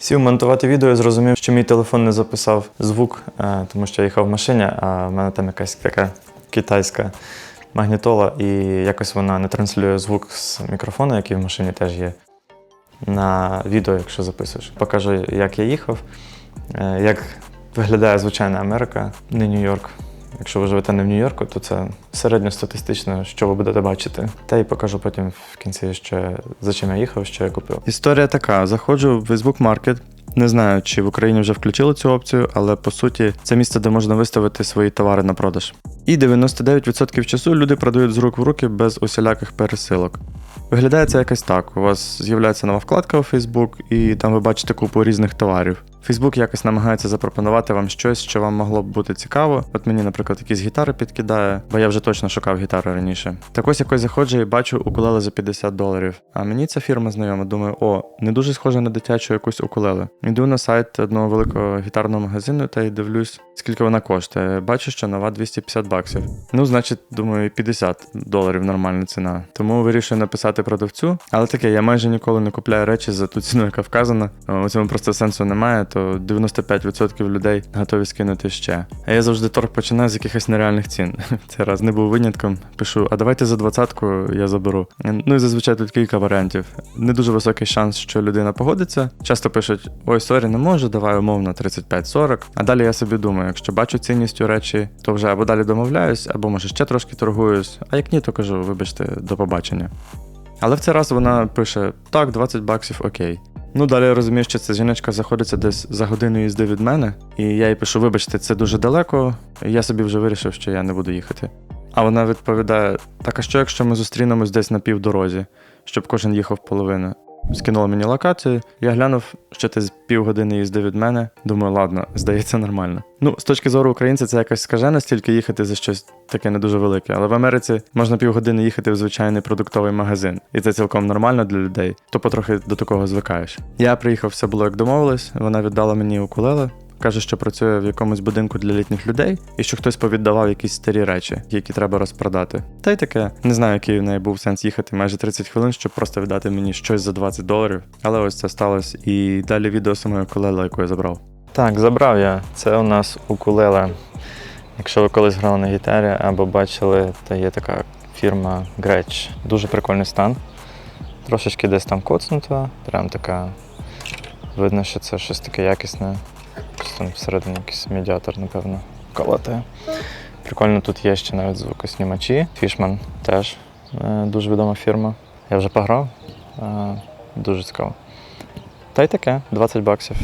Сів монтувати відео і зрозумів, що мій телефон не записав звук, е, тому що я їхав в машині, а в мене там якась така китайська магнітола, і якось вона не транслює звук з мікрофона, який в машині теж є. На відео, якщо записуєш. Покажу, як я їхав, е, як виглядає звичайна Америка, не Нью-Йорк. Якщо ви живете не в Нью-Йорку, то це середньостатистично, що ви будете бачити. Та й покажу потім в кінці, ще за чим я їхав, що я купив. Історія така: заходжу в Facebook Market. Не знаю, чи в Україні вже включили цю опцію, але по суті це місце, де можна виставити свої товари на продаж. І 99% часу люди продають з рук в руки без усіляких пересилок. Виглядає це якось так: у вас з'являється нова вкладка у Facebook, і там ви бачите купу різних товарів. Facebook якось намагається запропонувати вам щось, що вам могло б бути цікаво. От мені, наприклад, якісь гітари підкидає, бо я вже точно шукав гітари раніше. Так ось якось заходжу і бачу укулеле за 50 доларів. А мені ця фірма знайома, думаю, о, не дуже схоже на дитячу якусь укулеле. Йду на сайт одного великого гітарного магазину та й дивлюсь, скільки вона коштує. Бачу, що нова 250 баксів. Ну, значить, думаю, 50 доларів нормальна ціна. Тому вирішую написати продавцю. Але таке, я майже ніколи не купляю речі за ту ціну, яка вказана. У цьому просто сенсу немає, то 95% людей готові скинути ще. А я завжди торг починаю з якихось нереальних цін. Цей раз не був винятком. Пишу, а давайте за двадцятку я заберу. Ну і зазвичай тут кілька варіантів. Не дуже високий шанс, що людина погодиться. Часто пишуть: ой, сорі, не можу, давай умовно 35-40. А далі я собі думаю, якщо бачу цінність у речі, то вже або далі домовляюсь, або може ще трошки торгуюсь. А як ні, то кажу, вибачте, до побачення. Але в цей раз вона пише: так, 20 баксів, окей. Ну, далі я розумію, що ця жіночка знаходиться десь за годину їзди від мене, і я їй пишу: вибачте, це дуже далеко, і я собі вже вирішив, що я не буду їхати. А вона відповідає: так, а що, якщо ми зустрінемось десь на півдорозі, щоб кожен їхав половину? Скинула мені локацію, я глянув, що ти з півгодини їзди від мене. Думаю, ладно, здається, нормально. Ну, з точки зору українця, це якось скажено стільки їхати за щось таке не дуже велике. Але в Америці можна півгодини їхати в звичайний продуктовий магазин, і це цілком нормально для людей, то потрохи до такого звикаєш. Я приїхав, все було як домовились. Вона віддала мені укулеле. Каже, що працює в якомусь будинку для літніх людей, і що хтось повіддавав якісь старі речі, які треба розпродати. Та й таке, не знаю, який в неї був сенс їхати майже 30 хвилин, щоб просто віддати мені щось за 20 доларів. Але ось це сталося. І далі відео самої укулеле, яку я забрав. Так, забрав я. Це у нас укулеле. Якщо ви колись грали на гітарі або бачили, то є така фірма Gretsch. Дуже прикольний стан. Трошечки десь там коцнуто, прям така. Видно, що це щось таке якісне. Там всередині якийсь медіатор, напевно, колотає. Прикольно, тут є ще навіть звукоснімачі. Фішман теж е, дуже відома фірма. Я вже пограв. Е, дуже цікаво. Та й таке, 20 баксів.